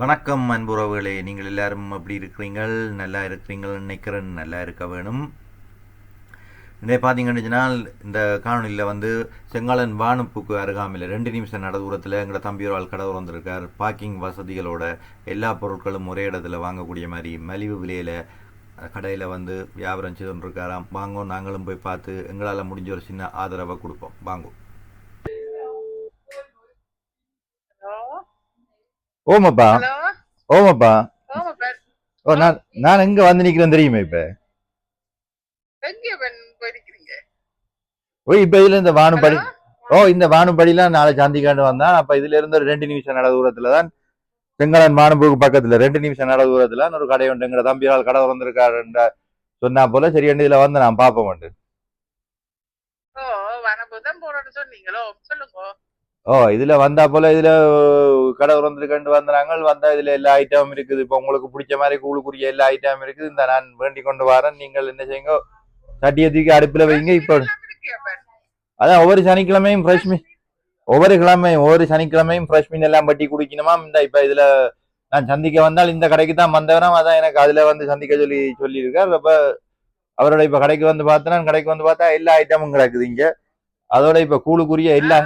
வணக்கம் அன்புறவுகளே நீங்கள் எல்லாரும் எப்படி இருக்கிறீங்கள்? நல்லா இருக்கிறீங்கள் நினைக்கிறேன். நல்லா இருக்க வேணும். இன்றைய பார்த்தீங்கன்னு சொன்னால் இந்த காணொலியில் வந்து செங்காலன் வானுப்புக்கு அருகாமையில் ரெண்டு நிமிஷம் நட தூரத்தில் ஒரு தம்பியோரால் கடை வந்திருக்கார். பார்க்கிங் வசதிகளோட எல்லா பொருட்களும் ஒரே இடத்துல வாங்கக்கூடிய மாதிரி மலிவு விலையில் கடையில் வந்து வியாபாரம் செய்து கொண்டிருக்காராம். வாங்கோ நாங்களும் போய் பார்த்து எங்களால் முடிஞ்ச ஒரு சின்ன ஆதரவை கொடுப்போம். வாங்கும் ஓமாப்பா. ஓமாப்பா. ஓ நான் நான் எங்கே வந்து நிற்கிறேன் தெரியுமா இப்போ? ஓ இப்போ இதில் இந்த வானுப்படி ஹலோ? ஓ இந்த வானுப்படிலாம் நாளை சாந்திக்காண்டு வந்தான். அப்ப இதுல இருந்து ஒரு ரெண்டு நிமிஷம் நட தூரத்துல தான் செங்கலன் வானுப்புக்கு பக்கத்துல ரெண்டு நிமிஷம் நட தூரத்துல ஒரு கடை உண்டு. எங்க தம்பியால் கடை வந்திருக்காருன்ற சொன்னா போல சரி இதுல வந்து நான் உண்டு. ஓ இதுல வந்தா போல இதுல கடை வந்திருக்காண்டு வந்துறாங்க வந்தா இதுல எல்லா ஐட்டமும் இருக்குது. இப்ப உங்களுக்கு பிடிச்ச மாதிரி கூழுக்குரிய எல்லா ஐட்டமும் இருக்குது. இந்த நான் வேண்டி கொண்டு வரேன். நீங்கள் என்ன செய்யுங்க? சட்டியை தூக்கி அடுப்புல வைங்க. இப்போ அதான் ஒவ்வொரு சனிக்கிழமையும் ஃப்ரெஷ் மீன் ஒவ்வொரு கிழமையும் ஒவ்வொரு சனிக்கிழமையும் ஃப்ரெஷ் மீன் எல்லாம் பட்டி குடிக்கணுமா? இந்த இப்ப இதுல நான் சந்திக்க வந்தால் இந்த கடைக்கு தான் வந்தவரம் அதான் எனக்கு அதுல வந்து சந்திக்க சொல்லி சொல்லியிருக்கார். அப்ப அவரோட இப்ப கடைக்கு வந்து பார்த்தேன்னா கடைக்கு வந்து பார்த்தா எல்லா ஐட்டமும் கிடக்குது இங்க. அதோட இப்ப கூழுக்குரிய எல்லா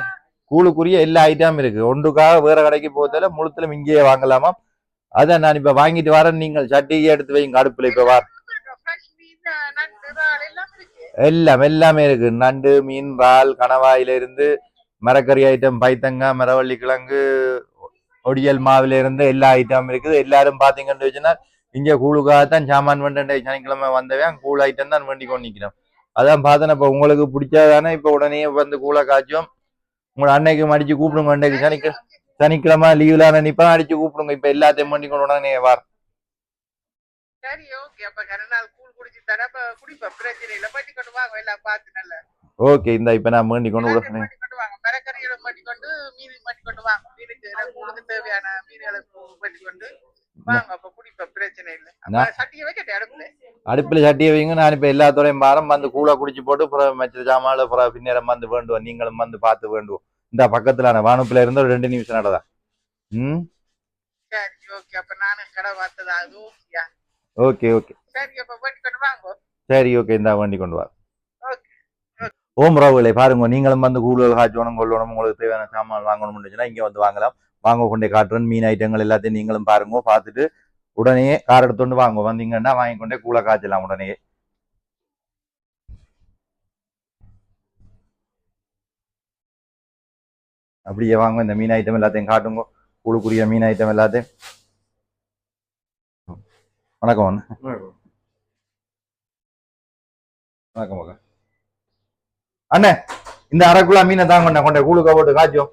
கூழுக்குரிய எல்லா ஐட்டமும் இருக்கு. ஒன்றுக்காக வேற கடைக்கு போகிறதால முழுத்திலும் இங்கேயே வாங்கலாமா? அதான் நான் இப்ப வாங்கிட்டு வரேன். நீங்கள் சட்டியை எடுத்து வைங்க அடுப்பில் இப்போ வா. எல்லாம் எல்லாமே இருக்கு. நண்டு மீன் இறால் கணவாயிலிருந்து மரக்கறி ஐட்டம் பைத்தங்காய் மரவள்ளி கிழங்கு ஒடியல் மாவுல இருந்து எல்லா ஐட்டமும் இருக்குது. எல்லாரும் பாத்தீங்கன்னு வச்சுன்னா இங்க கூழுக்காகத்தான் சாமான் வேண்டே சனிக்கிழமை வந்தவன் கூழ் ஐட்டம் தான் வேண்டி கொண்டு நிக்கிறோம் அதான் பார்த்தேன் இப்போ உங்களுக்கு பிடிச்சாதானே? இப்போ உடனே வந்து கூழை காய்ச்சும் உங்களோட அன்னைக்கு அடிச்சு கூப்பிடுங்க அன்னைக்கு சனிக்கிழமை சனிக்கிழமை லீவ்ல நிப்பா அடிச்சு கூப்பிடுங்க இப்ப எல்லாத்தையும் பண்ணி கொண்டு உடனே வார் சரி ஓகே அப்ப கரநாள் கூழ் குடிச்சு தர அப்ப குடிப்போம் பிரச்சனை இல்ல பண்ணி கொண்டு வாங்க எல்லாம் பார்த்து நல்ல. ஓகே இந்த இப்ப நான் வேண்டி கொண்டு விடுறேன். தேவையான மீன்களை கொண்டு வாங்க. அப்ப குடிப்போம் பிரச்சனை இல்ல சட்டியை வைக்கட்டே அடுப்புல. அடுப்பில் சட்டியை வைங்க நான் இப்போ எல்லாத்தோடையும் பாரம் வந்து கூழ குடிச்சு போட்டு அப்புறம் மற்ற ஜாமான் அப்புறம் பின்னேரம் வந்து வேண்டுவோம். நீங்களும் வந்து பார்த்து வேண்டுவோம். இந்த பக்கத்துல வானப்புல இருந்து ஒரு ரெண்டு நிமிஷம் நடதா ம்? சரி ஓகே. Okay okay. சரி அப்ப பண்ணி கொண்டு வாங்க. சரி ஓகே. இந்த வண்டி கொண்டு வா. ஓம் ராவுகளை பாருங்க நீங்களும் வந்து கூடுதல் காய்ச்சணும் கொள்ளணும் உங்களுக்கு தேவையான சாமான் வாங்கணும்னு இங்கே வந்து வாங்கலாம். வாங்க கொண்டே காட்டுறேன். மீன் ஐட்டங்கள் எல்லாத்தையும் நீங்களும் பாருங்க பார்த்துட்டு உடனே கார் எடுத்துட்டு வாங்க. வந்தீங்கன்னா வாங்கி கொண்டே கூழ காய்ச்சலாம் உடனே. அப்படியே வாங்க. இந்த மீன் ஐட்டம் எல்லாத்தையும் காட்டுங்க. கூழுக்குரிய மீன் ஐட்டம் எல்லாத்தையும். வணக்கம் அண்ணா. வணக்கம். வணக்கம் அண்ணே இந்த அரைக்குள்ள மீனை தாங்க கொண்டேன். கொண்டே கூழுக்க போட்டு காய்ச்சோம்.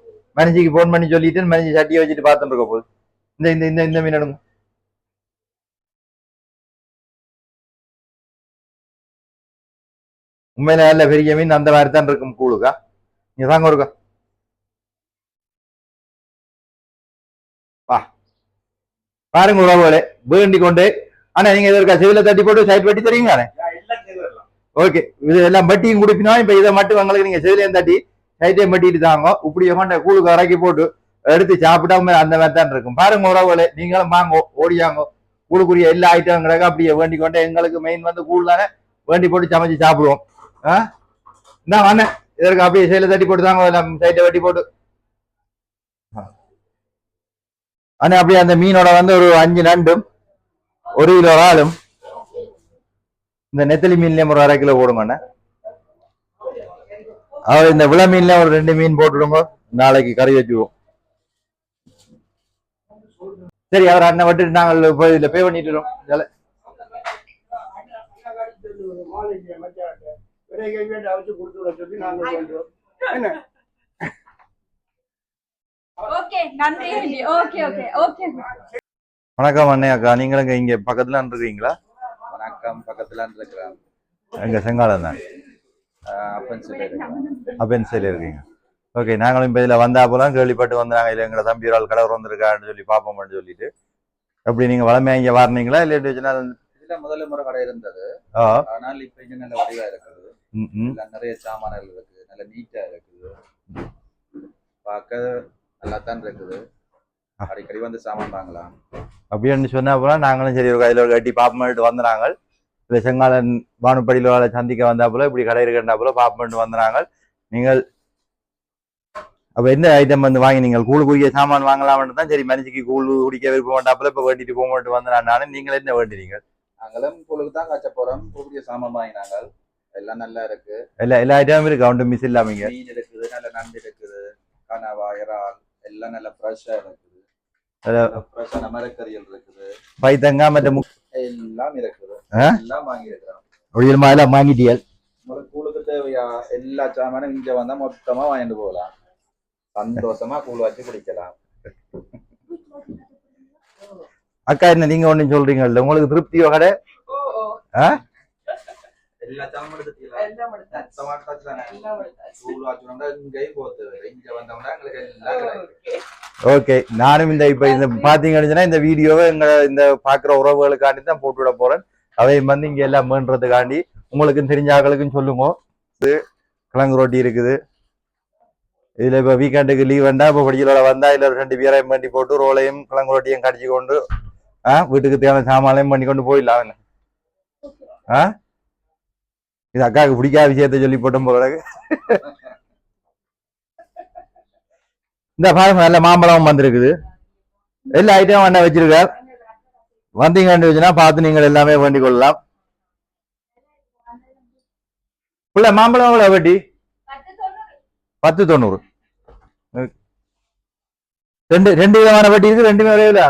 ஃபோன் பண்ணி சொல்லிட்டு மனைஞ்சி சட்டியை வச்சுட்டு பார்த்துட்டு இருக்க போகுது. இந்த இந்த இந்த இந்த மீன் எடுங்க. உண்மையில நல்ல பெரிய மீன் அந்த மாதிரி தான் இருக்கும் கூழுக்கா? நீங்க தாங்க ஒருக்கா வா. பாருங்க உறவுகளே வேண்டி கொண்டு. அண்ணா நீங்க இதற்கா செவில தட்டி போட்டு சைட் வெட்டி தெரியுங்க ஓகே. இது எல்லாம் வட்டியும் குடிப்பினோம் இப்ப இதை மட்டும் உங்களுக்கு நீங்க செவிலையும் தட்டி சைட்டையும் வட்டிட்டு தாங்க. இப்படி கொண்ட கூழுக்கு இறக்கி போட்டு எடுத்து சாப்பிட்டாம அந்த மாதிரி தான் இருக்கும். பாருங்க உறவுகளே நீங்களும் வாங்க ஓடியாங்க. கூழுக்குரிய எல்லா ஐட்டம் கிடக்கு அப்படியே வேண்டி கொண்டு எங்களுக்கு மெயின் வந்து கூழ் தானே. வேண்டி போட்டு சமைச்சு சாப்பிடுவோம். ஆ வந்தேன் அண்ணன் இதற்கு அப்படியே சைடில் தட்டி போட்டு தாங்க எல்லாம் சைட்டை வெட்டி போட்டு அண்ணே அப்படியே அந்த மீனோட வந்து ஒரு அஞ்சு நண்டும் ஒரு கிலோ ஆளும் இந்த நெத்தலி மீன்லயும் ஒரு அரை கிலோ போடுங்க அண்ணே அவர் இந்த விள மீன்ல ஒரு ரெண்டு மீன் போட்டுடுங்க நாளைக்கு கறி வச்சுவோம் சரி அவர் அண்ணன் விட்டுட்டு நாங்கள் போய் இதுல பே பண்ணிட்டு இருக்கோம். இதுல. ஓகே நன்றி. ஓகே ஓகே ஓகே வணக்கம் அண்ணே அக்கா. நீங்களும் இங்க- இங்க பக்கத்துல இருக்கீங்களா வணக்கம் பக்கத்துல இருக்கிறேன் எங்க செங்காலம் தான். அப்பன் சொல்லி அப்பன் சைடில் இருக்கீங்க. ஓகே நாங்களும் இப்போ இதில் வந்தா போலாம் கேள்விப்பட்டு வந்தாங்க இல்லை எங்களை தம்பி ஒரு ஆள் கடவுள் வந்திருக்காருன்னு சொல்லி பார்ப்போம்னு சொல்லிட்டு. எப்படி நீங்க வளமையா இங்க வரனீங்களா? இதுல முதல்ல முறை கடை இருந்தது. ஆனால் இப்ப இங்க நல்ல வடிவா இருக்குது. நிறைய சாமான்கள் இருக்குது. நல்ல நீட்டா இருக்குது. பார்க்க நல்லா தான் இருக்குது அடிக்கடி வந்து சாமான் வாங்கலாம். அப்படின்னு சொன்ன அப்புறம் நாங்களும் சரி ஒரு கையில் ஒரு கட்டி பாப்பமெண்ட் வந்தாங்க இல்லை செங்காலன் பானுப்படியில் சந்திக்க வந்தாப்புல இப்படி கடை இருக்கின்றாப்புல பாப்பமெண்ட் வந்தாங்க நீங்கள் அப்போ எந்த ஐட்டம் வந்து வாங்கி நீங்கள் கூழ் குடிக்க சாமான் வாங்கலாம்னு தான் சரி மனுஷிக்கு கூழ் குடிக்க விருப்ப வேண்டாப்புல இப்போ வேண்டிட்டு போக மாட்டு வந்தேன் நானும் நீங்கள் என்ன வேண்டினீங்க நாங்களும் கூழுக்கு தான் காய்ச்ச போறோம். கூடிய சாமான் வாங்கினாங்க. எல்லாம் நல்லா இருக்கு. எல்லா எல்லா ஐட்டமும் இருக்கு. அவன்ட்டு மிஸ் இல்லாமீங்க மீன் இருக்குது நல்ல நண்டு இருக்குது கனவா இறால் எல்லாம் நல்ல ஃப்ரெஷ்ஷா இருக்குது. ஃப்ரெஷ்ஷான மரக்கறிகள் இருக்குது. பைத்தங்கா மற்ற முக் எல்லாம் இருக்குது? எல்லாம் வாங்கி இருக்கிறோம் ஒழியல் எல்லாம் வாங்கிட்டியல் கூழுக்கு தேவையா? எல்லா சாமானும் இங்க வந்தா மொத்தமா வாங்கிட்டு போகலாம். சந்தோஷமா கூழ் வச்சு குடிக்கலாம். அக்கா என்ன நீங்க ஒன்றும் சொல்றீங்கல்ல? உங்களுக்கு திருப்தியோ கடை? ஆ? எல்லா எல்லாம் எடுத்தாச்சு தானே. எல்லாம் எடுத்தாச்சு இங்க எங்களுக்கு எல்லாம் ஓகே நானும் இந்த இப்ப இந்த பாத்தீங்கன்னு சொன்னா இந்த வீடியோவை எங்க இந்த பாக்குற உறவுகளுக்காண்டி தான் போட்டு விட போறேன் அதையும் வந்து இங்க எல்லாம் மேன்றதுக்காண்டி உங்களுக்கும் தெரிஞ்ச ஆக்களுக்கும் சொல்லுங்க இது கிழங்கு ரொட்டி இருக்குது இதுல இப்ப வீக்கெண்டுக்கு லீவ் வேண்டா இப்ப படிக்கலோட வந்தா இல்ல ரெண்டு பேரையும் பண்ணி போட்டு ரோலையும் கிழங்கு ரொட்டியும் கடிச்சு கொண்டு ஆ வீட்டுக்கு தேவையான சாமானையும் பண்ணி கொண்டு போயிடலாம் என்ன ஆ இது அக்காவுக்கு பிடிக்காத விஷயத்த சொல்லி போட்டோம் போல இந்த பாருங்க நல்ல மாம்பழம் வந்திருக்குது. எல்லா ஐட்டமும் அண்ணா வச்சிருக்கார். வந்தீங்கன்னு வச்சுன்னா பார்த்து நீங்கள் எல்லாமே வேண்டிக் கொள்ளலாம். பிள்ளை மாம்பழம் எவ்வளோ வட்டி? பத்து தொண்ணூறு. ரெண்டு ரெண்டு விதமான வட்டி இருக்கு ரெண்டுமே ஒரே விலை